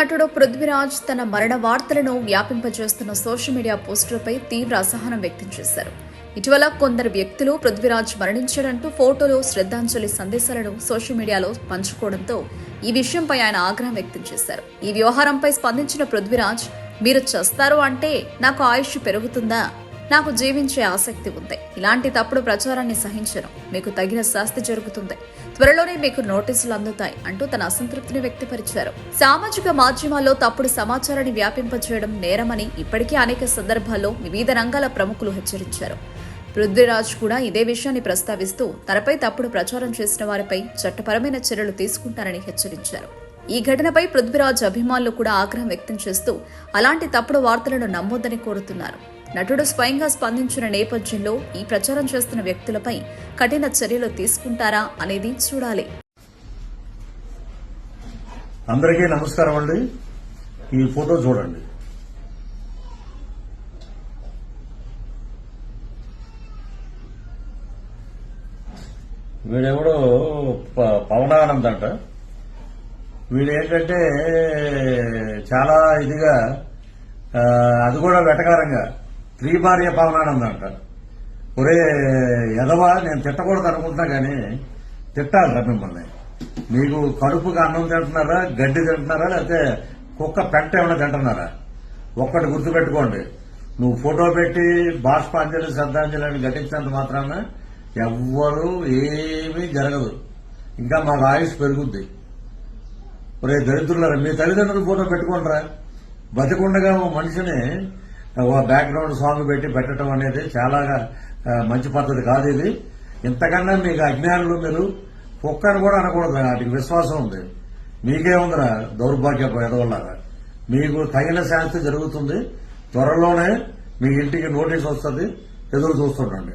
నటుడు పృథ్వీరాజ్ తన మరణ వార్తలను వ్యాపింపజేస్తున్న సోషల్ మీడియా పోస్టులపై తీవ్ర అసహనం వ్యక్తం చేశారు. ఇటీవల కొందరు వ్యక్తులు పృథ్వీరాజ్ మరణించడంటూ ఫోటోలు శ్రద్ధాంజలి సందేశాలను సోషల్ మీడియాలో పంచుకోవడంతో ఈ విషయంపై ఆయన ఆగ్రహం వ్యక్తం చేశారు. ఈ వ్యవహారంపై స్పందించిన పృథ్వీరాజ్ మీరు చేస్తారు అంటే నాకు ఆయుష్ పెరుగుతుందా? నాకు జీవించే ఆసక్తి ఉంది. ఇలాంటి తప్పుడు ప్రచారాన్ని సహించను. మీకు తగిన శాస్తి జరుగుతుంది. త్వరలోనే మీకు నోటీసులు అందుతాయి అంటూ తన అసంతృప్తిని వ్యక్తపరిచారు. సామాజిక మాధ్యమాల్లో తప్పుడు సమాచారాన్ని వ్యాపింపచేయడం నేరమని ఇప్పటికే అనేక సందర్భాల్లో వివిధ రంగాల ప్రముఖులు హెచ్చరించారు. పృథ్వీరాజ్ కూడా ఇదే విషయాన్ని ప్రస్తావిస్తూ తనపై తప్పుడు ప్రచారం చేసిన వారిపై చట్టపరమైన చర్యలు తీసుకుంటారని హెచ్చరించారు. ఈ ఘటనపై పృథ్వీరాజ్ అభిమానులు కూడా ఆగ్రహం వ్యక్తం చేస్తూ అలాంటి తప్పుడు వార్తలను నమ్మొద్దని కోరుతున్నారు. నటుడు స్వయంగా స్పందించిన నేపథ్యంలో ఈ ప్రచారం చేస్తున్న వ్యక్తులపై కఠిన చర్యలు తీసుకుంటారా అనేది చూడాలి. అందరికీ నమస్కారం అండి. ఈ ఫోటో చూడండి. వీడెవడో పవనానంద్ అంట వీడు ఏంటంటే చాలా ఇదిగా అది కూడా వెటకారంగా త్రిభార్య పవనానంద అంటారు. ఒరే ఎదవా నేను తిట్టకూడదు అనుకుంటున్నా కానీ తిట్టాలరా మిమ్మల్ని. మీకు కడుపుకి అన్నం తింటున్నారా గడ్డి తింటున్నారా లేకపోతే కుక్క పెంట ఏమైనా తింటున్నారా? ఒక్కటి గుర్తుపెట్టుకోండి. నువ్వు ఫోటో పెట్టి బాష్పాంజలి శ్రద్ధాంజలి అని ఘటించినంత మాత్రాన ఎవ్వరూ ఏమీ జరగదు. ఇంకా మాకు ఆయుష్ పెరుగుద్ది. ఒరే దరిద్రులారా మీ తల్లిదండ్రులు ఫోటో పెట్టుకుంటారా బతికుండగా ఓ మనిషిని ఓ బ్యాక్గ్రౌండ్ సాంగ్ పెట్టి పెట్టడం అనేది చాలా మంచి పద్ధతి కాదు ఇది. ఇంతకన్నా మీకు అజ్ఞానులు మీరు కుక్కని కూడా అనకూడదు వాటికి విశ్వాసం ఉంది. మీకే ఉందిరా దౌర్భాగ్య ఎదవల్లాగా మీకు తగిన శాంతి జరుగుతుంది. త్వరలోనే మీ ఇంటికి నోటీస్ వస్తుంది. ఎదురు చూస్తుండండి.